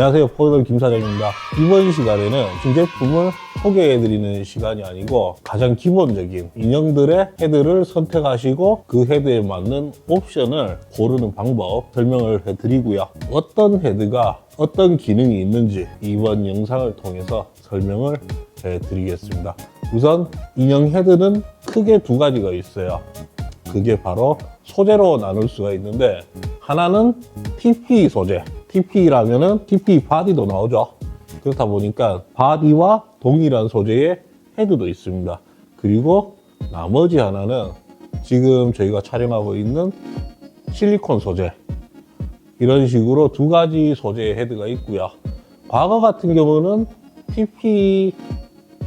안녕하세요. 포덜 김 사장입니다. 이번 시간에는 신제품을 소개해드리는 시간이 아니고 가장 기본적인 인형들의 헤드를 선택하시고 그 헤드에 맞는 옵션을 고르는 방법 설명을 해드리고요. 어떤 헤드가 어떤 기능이 있는지 이번 영상을 통해서 설명을 해드리겠습니다. 우선 인형 헤드는 크게 두 가지가 있어요. 그게 바로 소재로 나눌 수가 있는데 하나는 TP 소재 TP라면은 TP 바디도 나오죠 그렇다 보니까 바디와 동일한 소재의 헤드도 있습니다 그리고 나머지 하나는 지금 저희가 촬영하고 있는 실리콘 소재 이런 식으로 두 가지 소재의 헤드가 있고요 과거 같은 경우는 TP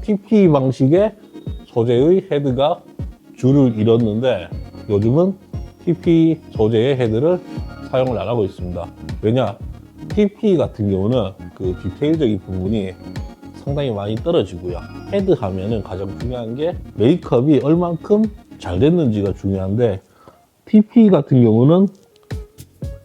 TP 방식의 소재의 헤드가 줄을 잃었는데 요즘은 TP 소재의 헤드를 사용을 안 하고 있습니다. 왜냐? TP 같은 경우는 그 디테일적인 부분이 상당히 많이 떨어지고요. 헤드 하면은 가장 중요한 게 메이크업이 얼만큼 잘 됐는지가 중요한데 TP 같은 경우는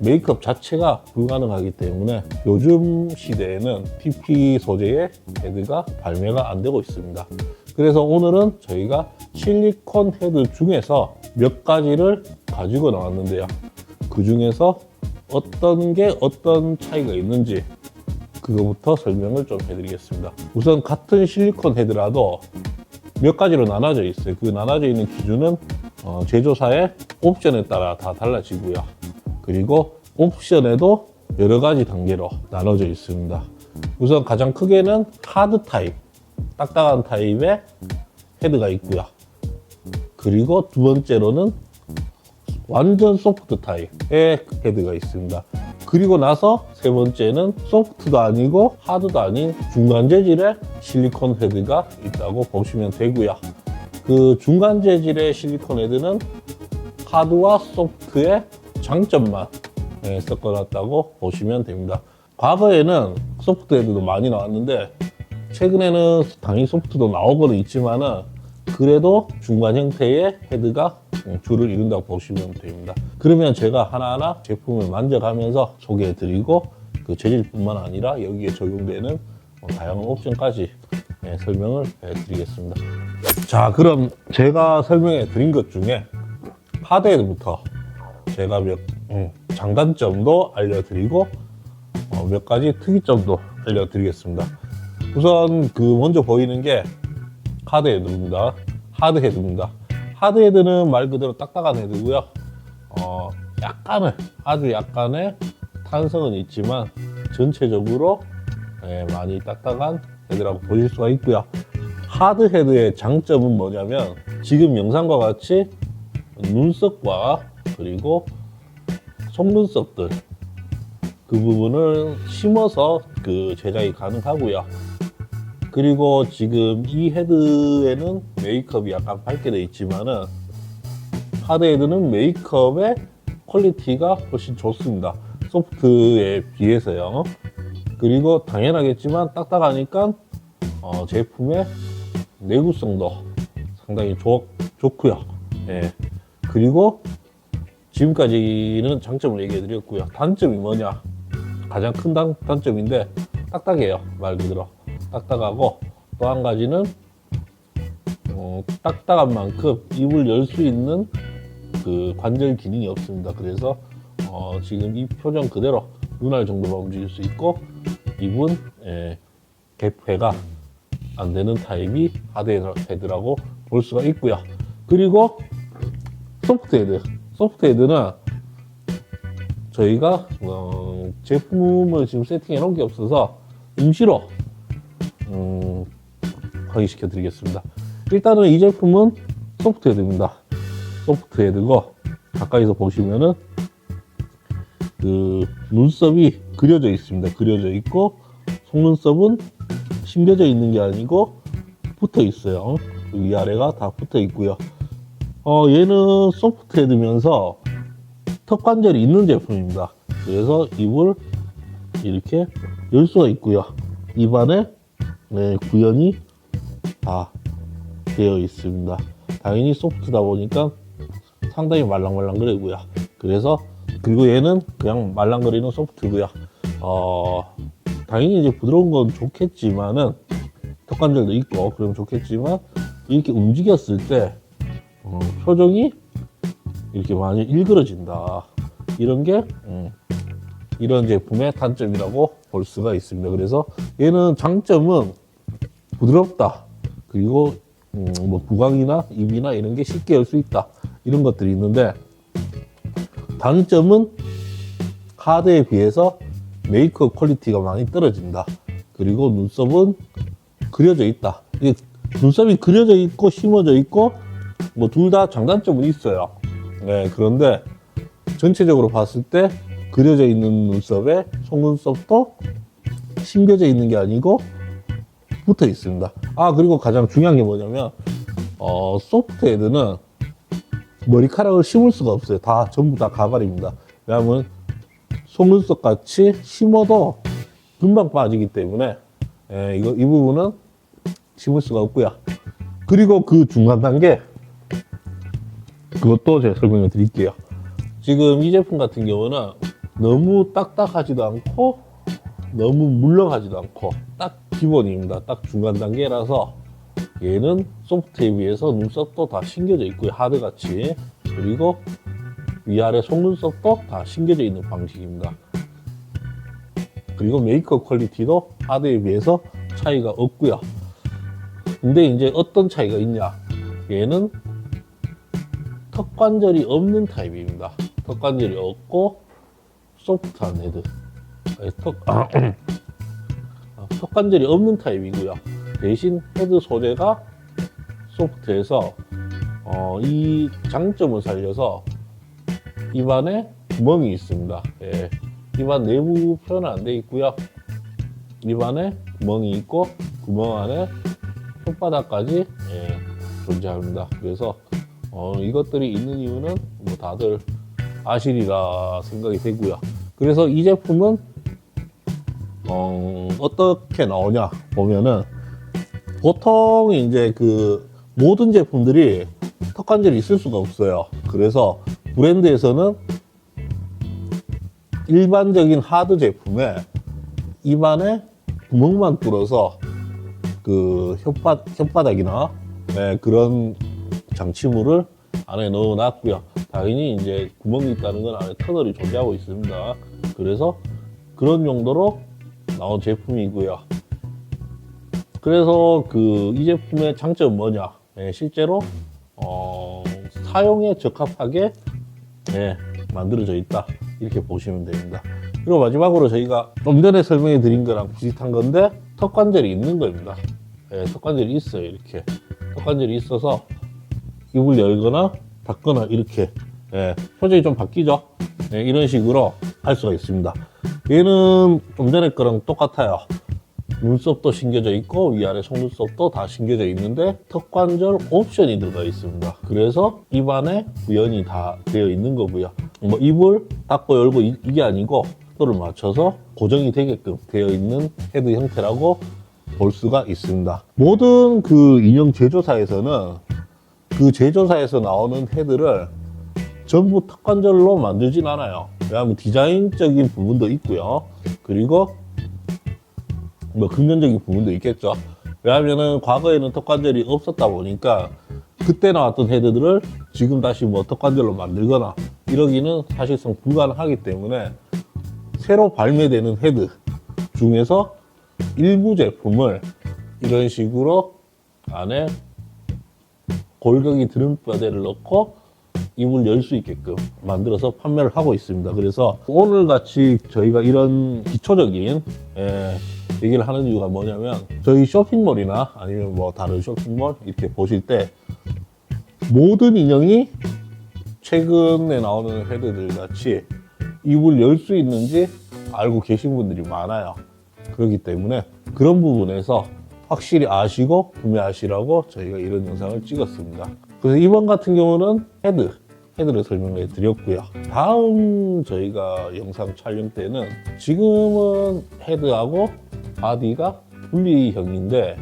메이크업 자체가 불가능하기 때문에 요즘 시대에는 TP 소재의 헤드가 발매가 안 되고 있습니다. 그래서 오늘은 저희가 실리콘 헤드 중에서 몇 가지를 가지고 나왔는데요. 그 중에서 어떤 게 어떤 차이가 있는지 그거부터 설명을 좀 해드리겠습니다. 우선 같은 실리콘 헤드라도 몇 가지로 나눠져 있어요. 그 나눠져 있는 기준은 어, 제조사의 옵션에 따라 다 달라지고요. 그리고 옵션에도 여러 가지 단계로 나눠져 있습니다. 우선 가장 크게는 하드 타입, 딱딱한 타입의 헤드가 있고요. 그리고 두 번째로는 완전 소프트 타입의 헤드가 있습니다. 그리고 나서 세 번째는 소프트도 아니고 하드도 아닌 중간 재질의 실리콘 헤드가 있다고 보시면 되고요. 그 중간 재질의 실리콘 헤드는 하드와 소프트의 장점만 예, 섞어놨다고 보시면 됩니다. 과거에는 소프트 헤드도 많이 나왔는데 최근에는 당연히 소프트도 나오고는 있지만은 그래도 중간 형태의 헤드가 줄을 이룬다고 보시면 됩니다. 그러면 제가 하나하나 제품을 만져가면서 소개해드리고 그 재질뿐만 아니라 여기에 적용되는 뭐 다양한 옵션까지 예, 설명을 해드리겠습니다. 자, 그럼 제가 설명해 드린 것 중에 하드헤드부터 제가 몇 음, 장단점도 알려드리고 어, 몇 가지 특이점도 알려드리겠습니다. 우선 그 먼저 보이는 게 하드헤드입니다. 하드헤드입니다. 하드헤드는 말 그대로 딱딱한 헤드고요. 어, 약간은 아주 약간의 탄성은 있지만 전체적으로 예, 많이 딱딱한 헤드라고 보실 수가 있고요. 하드헤드의 장점은 뭐냐면 지금 영상과 같이 눈썹과 그리고 속눈썹들 그 부분을 심어서 그 제작이 가능하고요. 그리고 지금 이 헤드에는 메이크업이 약간 밝게 되어 있지만은 하드 헤드는 메이크업의 퀄리티가 훨씬 좋습니다. 소프트에 비해서요. 그리고 당연하겠지만 딱딱하니까 어, 제품의 내구성도 상당히 좋, 좋고요. 예. 그리고 지금까지는 장점을 얘기해 드렸고요. 단점이 뭐냐? 가장 큰 단, 단점인데 딱딱해요. 말 그대로. 딱딱하고 또 한 가지는 어, 딱딱한 만큼 입을 열 수 있는 그 관절 기능이 없습니다. 그래서 어, 지금 이 표정 그대로 눈알 정도만 움직일 수 있고 입은 예, 개폐가 안 되는 타입이 하드 헤드라고 볼 수가 있고요. 그리고 소프트 헤드. 소프트 헤드는 저희가 어, 제품을 지금 세팅해 놓은 게 없어서 임시로 음, 확인시켜 드리겠습니다. 일단은 이 제품은 소프트 헤드입니다. 소프트 헤드고 가까이서 보시면은 그 눈썹이 그려져 있습니다. 그려져 있고 속눈썹은 심겨져 있는 게 아니고 붙어 있어요. 그 위아래가 다 붙어 있고요. 어, 얘는 소프트 헤드면서 턱 관절이 있는 제품입니다. 그래서 입을 이렇게 열 수가 있고요. 입안에 네, 구현이 다 되어 있습니다. 당연히 소프트다 보니까 상당히 말랑말랑거리고요. 그래서 그리고 얘는 그냥 말랑거리는 소프트고요. 어, 당연히 이제 부드러운 건 좋겠지만은 턱관절도 있고 그러면 좋겠지만 이렇게 움직였을 때 어, 표정이 이렇게 많이 일그러진다 이런 게 음, 이런 제품의 단점이라고 볼 수가 있습니다. 그래서 얘는 장점은 부드럽다. 그리고 음, 뭐 구강이나 입이나 이런 게 쉽게 열 수 있다. 이런 것들이 있는데 단점은 카드에 비해서 메이크업 퀄리티가 많이 떨어진다. 그리고 눈썹은 그려져 있다. 이게 눈썹이 그려져 있고 심어져 있고 뭐 둘 다 장단점은 있어요. 네, 그런데 전체적으로 봤을 때 그려져 있는 눈썹에 속눈썹도 심겨져 있는 게 아니고 붙어 있습니다. 아 그리고 가장 중요한 게 뭐냐면 어, 소프트 헤드는 머리카락을 심을 수가 없어요. 다 전부 다 가발입니다. 왜냐하면 속눈썹 같이 심어도 금방 빠지기 때문에 예, 이거 이 부분은 심을 수가 없고요. 그리고 그 중간 단계 그것도 제가 설명을 드릴게요. 지금 이 제품 같은 경우는 너무 딱딱하지도 않고 너무 물렁하지도 않고 딱 기본입니다. 딱 중간 단계라서 얘는 소프트에 비해서 눈썹도 다 심겨져 있고요. 하드같이 그리고 위아래 속눈썹도 다 심겨져 있는 방식입니다. 그리고 메이크업 퀄리티도 하드에 비해서 차이가 없고요. 근데 이제 어떤 차이가 있냐? 얘는 턱 관절이 없는 타입입니다. 턱 관절이 없고 소프트한 헤드. 턱, 아, 아, 턱관절이 없는 타입이고요. 대신 헤드 소재가 소프트해서 어, 이 장점을 살려서 입안에 구멍이 있습니다. 예. 입안 내부 표현은 안 돼 있고요. 입안에 구멍이 있고 구멍 안에 혓바닥까지 예, 존재합니다. 그래서 어, 이것들이 있는 이유는 뭐 다들 아시리라 생각이 되고요. 그래서 이 제품은 어, 어떻게 나오냐 보면은 보통 이제 그 모든 제품들이 턱관절이 있을 수가 없어요. 그래서 브랜드에서는 일반적인 하드 제품에 입안에 구멍만 뚫어서 그 혓바, 혓바닥이나 네, 그런 장치물을 안에 넣어 놨고요. 당연히 이제 구멍이 있다는 건 안에 터널이 존재하고 있습니다. 그래서 그런 용도로 나온 제품이고요. 그래서 그 이 제품의 장점은 뭐냐? 예, 실제로 어, 사용에 적합하게 예, 만들어져 있다 이렇게 보시면 됩니다. 그리고 마지막으로 저희가 좀 전에 설명해 드린 거랑 비슷한 건데 턱관절이 있는 겁니다. 예, 턱관절이 있어요 이렇게 턱관절이 있어서 입을 열거나 닫거나 이렇게 예, 표정이 좀 바뀌죠. 예, 이런 식으로 할 수가 있습니다. 얘는 좀 전에 거랑 똑같아요. 눈썹도 심겨져 있고 위아래 속눈썹도 다 심겨져 있는데 턱관절 옵션이 들어가 있습니다. 그래서 입안에 구현이 다 되어 있는 거고요. 뭐 입을 닫고 열고 이, 게 아니고 속도를 맞춰서 고정이 되게끔 되어 있는 헤드 형태라고 볼 수가 있습니다. 모든 그 인형 제조사에서는 그 제조사에서 나오는 헤드를 전부 턱관절로 만들진 않아요. 왜냐하면 디자인적인 부분도 있고요. 그리고 뭐 긍정적인 부분도 있겠죠. 왜냐하면은 과거에는 턱관절이 없었다 보니까 그때 나왔던 헤드들을 지금 다시 뭐 턱관절로 만들거나 이러기는 사실상 불가능하기 때문에 새로 발매되는 헤드 중에서 일부 제품을 이런 식으로 안에 골격이 드는 뼈대를 넣고 입을 열수 있게끔 만들어서 판매를 하고 있습니다. 그래서 오늘 같이 저희가 이런 기초적인 예, 얘기를 하는 이유가 뭐냐면 저희 쇼핑몰이나 아니면 뭐 다른 쇼핑몰 이렇게 보실 때 모든 인형이 최근에 나오는 헤드들 같이 입을 열 수 있는지 알고 계신 분들이 많아요. 그렇기 때문에 그런 부분에서 확실히 아시고 구매하시라고 저희가 이런 영상을 찍었습니다. 그래서 이번 같은 경우는 헤드, 헤드를 설명해 드렸고요. 다음 저희가 영상 촬영 때는 지금은 헤드하고 바디가 분리형인데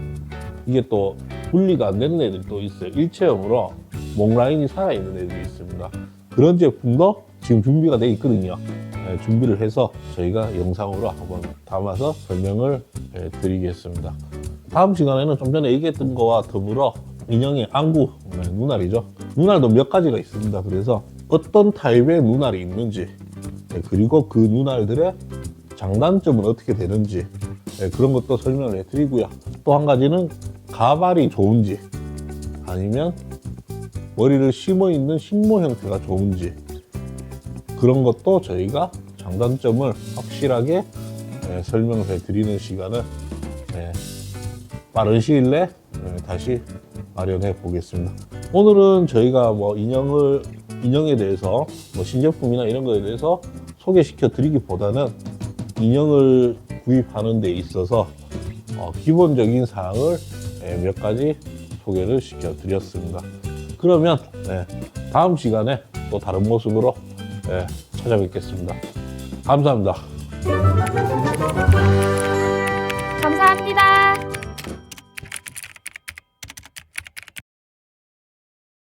이게 또 분리가 안 되는 애들이 또 있어요. 일체형으로 목 라인이 살아있는 애들이 있습니다. 그런 제품도 지금 준비가 돼 있거든요. 예, 준비를 해서 저희가 영상으로 한번 담아서 설명을 예, 드리겠습니다. 다음 시간에는 좀 전에 얘기했던 거와 더불어 인형의 안구, 네, 눈알이죠. 눈알도 몇 가지가 있습니다. 그래서 어떤 타입의 눈알이 있는지, 예, 그리고 그 눈알들의 장단점은 어떻게 되는지, 예, 그런 것도 설명을 해드리고요. 또 한 가지는 가발이 좋은지, 아니면 머리를 심어 있는 식모 형태가 좋은지, 그런 것도 저희가 장단점을 확실하게 예, 설명을 해드리는 시간을 예, 빠른 시일 내에 예, 다시 마련해 보겠습니다. 오늘은 저희가 뭐 인형을 인형에 대해서 뭐 신제품이나 이런 거에 대해서 소개시켜 드리기보다는 인형을 구입하는 데 있어서 어, 기본적인 사항을 예, 몇 가지 소개를 시켜 드렸습니다. 그러면 예, 다음 시간에 또 다른 모습으로 예, 찾아뵙겠습니다. 감사합니다.